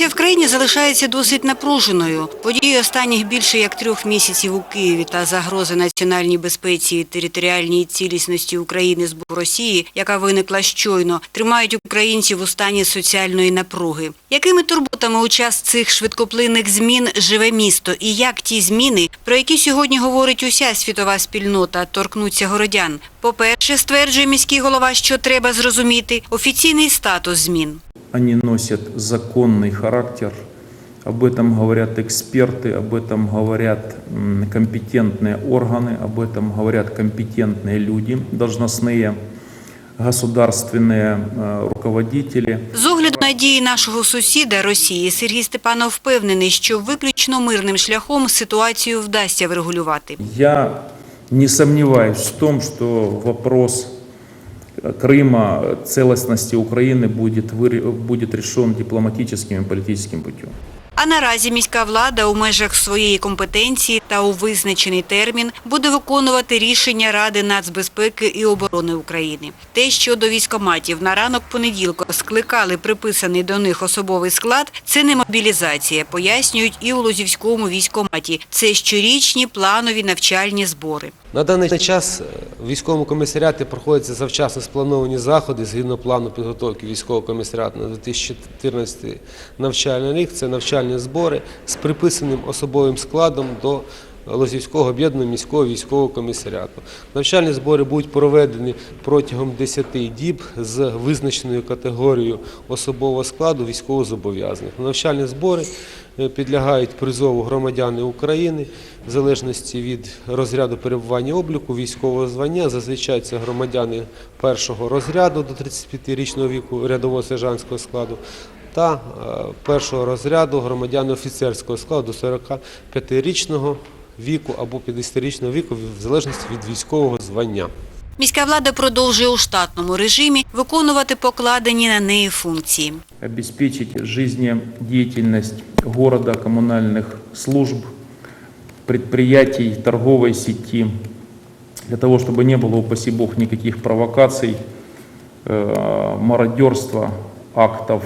Ситуація в країні залишається досить напруженою. Події останніх більше як трьох місяців у Києві та загрози національній безпеці і територіальній цілісності України з боку Росії, яка виникла щойно, тримають українців у стані соціальної напруги. Якими турботами у час цих швидкоплинних змін живе місто і як ті зміни, про які сьогодні говорить уся світова спільнота, торкнуться городян? По-перше, стверджує міський голова, що треба зрозуміти офіційний статус змін Они носят законный характер. Об этом говорят эксперты, об этом говорят м, компетентные органы, об этом говорят компетентные люди, должностные государственные э, руководители. З огляду на дії нашого сусіда Росії Сергій Степанов впевнений, що виключно мирним шляхом ситуацію вдасться врегулювати. Я не сомневаюсь в том, что вопрос Крыма, целостности Украины будет, выре- будет решен дипломатическим и политическим путем. А наразі міська влада у межах своєї компетенції та у визначений термін буде виконувати рішення Ради нацбезпеки і оборони України. Те, що до військоматів на ранок понеділка скликали приписаний до них особовий склад, це не мобілізація, пояснюють і у Лозівському військоматі. Це щорічні планові навчальні збори. На даний час е, в військовому комісаріаті проходяться завчасно сплановані заходи згідно плану підготовки військового комісаріату на 2014 навчальний рік. Це навчальні збори з приписаним особовим складом до Лозівського об'єднаного міського військового комісаріату. Навчальні збори будуть проведені протягом 10 діб з визначеною категорією особового складу військовозобов'язаних. Навчальні збори е, підлягають призову громадяни України в залежності від розряду перебування обліку військового звання. Зазвичай це громадяни першого розряду до 35-річного віку рядового сержантського складу та е, першого розряду громадяни офіцерського складу до 45-річного віку або 50-річного віку в залежності від військового звання. Міська влада продовжує у штатному режимі виконувати покладені на неї функції. обеспечить жизнедеятельность города, коммунальных служб, предприятий, торговой сети, для того, чтобы не было, упаси бог, никаких провокаций, э, мародерства, актов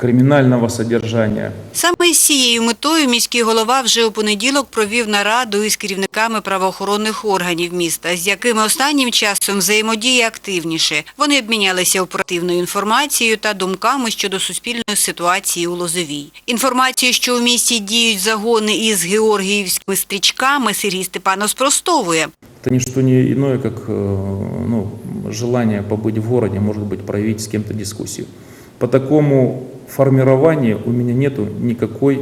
криминального содержания. Саме з цією метою міський голова вже у понеділок провів нараду із керівниками правоохоронних органів міста, з якими останнім часом взаємодіє активніше. Вони обмінялися оперативною інформацією та думками щодо суспільної ситуації у Лозовій. Інформацію, що у місті діють загони із георгіївськими стрічками, Сергій Степанов спростовує. Это не что не иное, как э, ну, желание побыть в городе, может быть, проявить с кем-то дискуссию. По такому формированию у меня нет никакой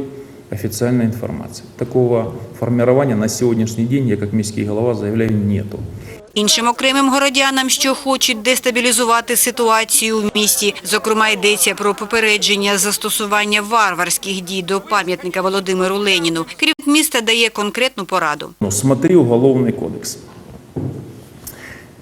официальной информации. Такого формирования на сегодняшний день я как міський голова заявляю нету. Іншим окремим городянам, що хочуть дестабілізувати ситуацію у місті, зокрема йдеться про попередження застосування варварських дій до пам'ятника Володимиру Леніну. Керівник міста дає конкретну пораду. Но смотри Уголовный кодекс.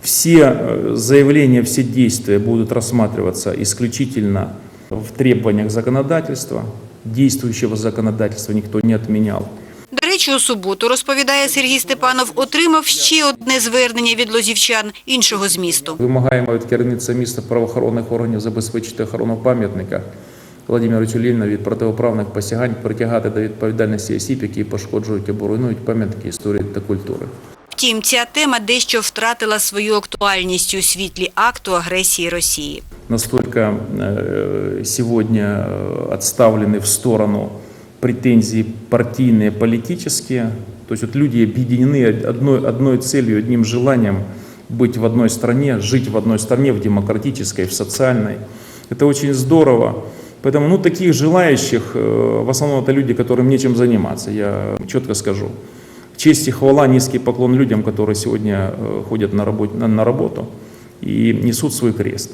Все э, заявления, все действия будут рассматриваться исключительно в требованиях законодательства. Действующего законодательства никто не отменял. До речі, у суботу, розповідає Сергій Степанов, отримав ще одне звернення від лозівчан іншого змісту. Вимагаємо від керівництва міста правоохоронних органів забезпечити охорону пам'ятника Владимиру Тюліну від протиправних посягань, притягати до відповідальності осіб, які пошкоджують або руйнують пам'ятки історії та культури. Втім, ця тема дещо втратила свою актуальність у світлі акту агресії Росії. настолько э, сегодня э, отставлены в сторону претензии партийные, политические. То есть вот люди объединены одной, одной целью, одним желанием быть в одной стране, жить в одной стране, в демократической, в социальной. Это очень здорово. Поэтому ну, таких желающих, э, в основном это люди, которым нечем заниматься, я четко скажу. Честь и хвала, низкий поклон людям, которые сегодня э, ходят на, работ- на- на работу и несут свой крест.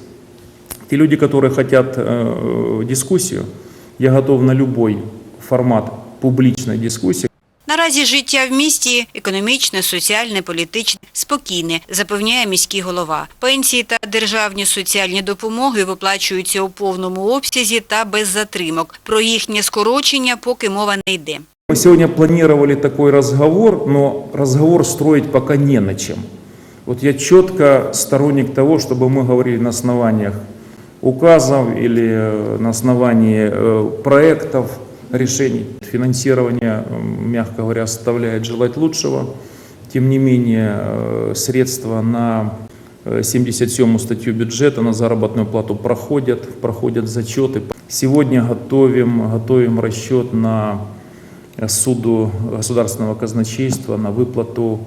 Те люди, которые хотят э, дискуссию, я готов на любой формат публичной дискуссии. Наразі життя в місті економічне, соціальне, політичне, спокійне, запевняє міський голова. Пенсії та державні соціальні допомоги виплачуються у повному обсязі та без затримок. Про їхнє скорочення поки мова не йде. Мы сегодня планировали такой разговор, но разговор строить пока не на чем. Вот я четко сторонник того, чтобы мы говорили на основаниях указов или э, на основании э, проектов решений. Финансирование, мягко говоря, оставляет желать лучшего. Тем не менее, э, средства на э, 77 статью бюджета на заработную плату проходят, проходят зачеты. Сегодня готовим, готовим расчет на суду государственного казначейства на выплату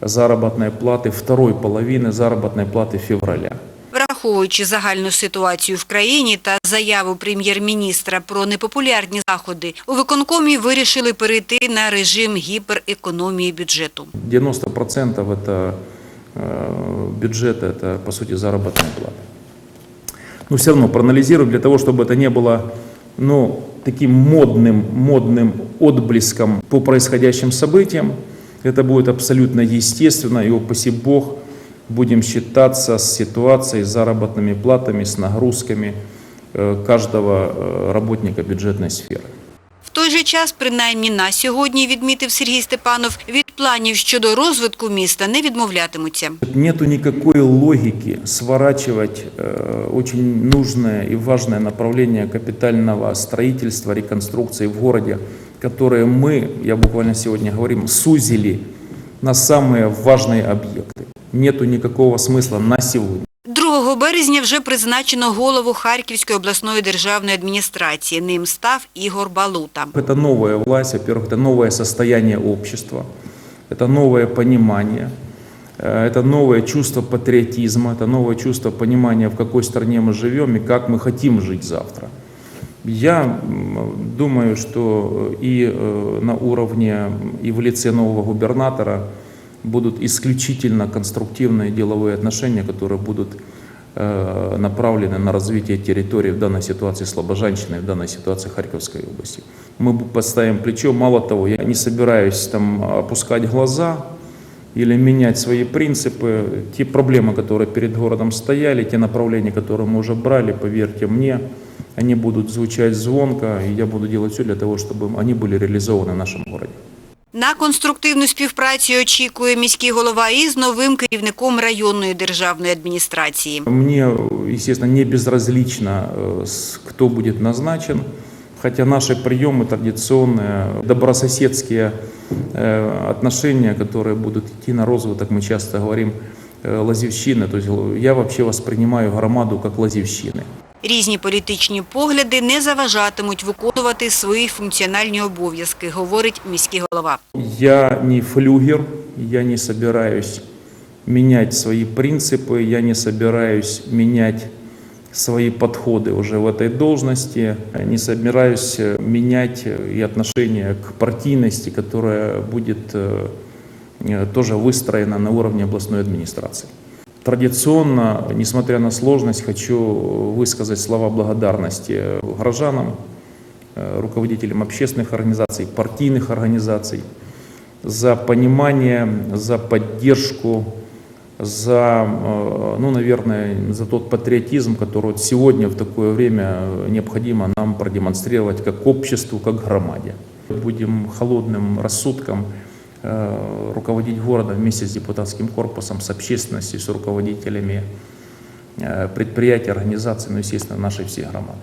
заработной платы второй половины заработной платы февраля. Враховуючи загальну ситуацію в країні та заяву прем'єр-міністра про непопулярні заходи, у виконкомі вирішили перейти на режим гіперекономії бюджету. 90% это э, бюджета, это по сути заработная плата. Но все равно проанализируем для того, чтобы это не было ну, таким модным, модным отблеском по происходящим событиям. Это будет абсолютно естественно, и, упаси Бог, будем считаться с ситуацией, с заработными платами, с нагрузками э, каждого э, работника бюджетной сферы. В той же час, принаймні на сьогодні, відмітив Сергій Степанов, від планів щодо розвитку міста не відмовлятимуться. Нету никакой логики сворачивать э, очень нужное и важное направление капитального строительства, реконструкции в городе, которое мы, я буквально сегодня говорим, сузили на самые важные объекты. Нету никакого смысла на сегодня. 2 березня вже призначено голову Харківської обласної державної адміністрації. Ним став Ігор Балута. Это новая власть, во-первых, это новое состояние общества, Это новое понимание, э, это новое чувство патриотизма, это новое чувство понимания, в какой стране мы живем и как мы хотим жить завтра. Я думаю, что и э, на уровне, и в лице нового губернатора будут исключительно конструктивные деловые отношения, которые будут э, направлены на развитие территории в данной ситуации Слобожанщины, в данной ситуации Харьковской области. Мы бу- поставим плечо. Мало того, я не собираюсь там опускать глаза или менять свои принципы. Те проблемы, которые перед городом стояли, те направления, которые мы уже брали, поверьте мне, они будут звучать звонко, и я буду делать все для того, чтобы они были реализованы в нашем городе. На конструктивну співпрацю очікує міський голова із новим керівником районної державної адміністрації. Мне, естественно, не безразлично, э, с- кто будет назначен, хотя наши приемы традиционные, добрососедские э, отношения, которые будут идти на розвиток, мы часто говорим, э, лазівщины. То есть я вообще воспринимаю громаду как лазівщины. Різні політичні погляди не заважатимуть виконувати свої функціональні обов'язки, говорить міський голова. Я не флюгер, я не собираюсь менять свои принципы, я не собираюсь менять свои подходы уже в этой должности, не собираюсь э, менять э, и отношение к партийности, которая будет э, э, тоже выстроена на уровне областной администрации. Традиционно, несмотря на сложность, хочу высказать слова благодарности горожанам, э, руководителям общественных организаций, партийных организаций за понимание, за поддержку, за, э, ну, наверное, за тот патриотизм, который вот сегодня в такое время необходимо нам продемонстрировать как обществу, как громаде. Будем холодным рассудком э, руководить городом вместе с депутатским корпусом, с общественностью, с руководителями э, предприятий, организаций, ну, естественно, нашей всей громады.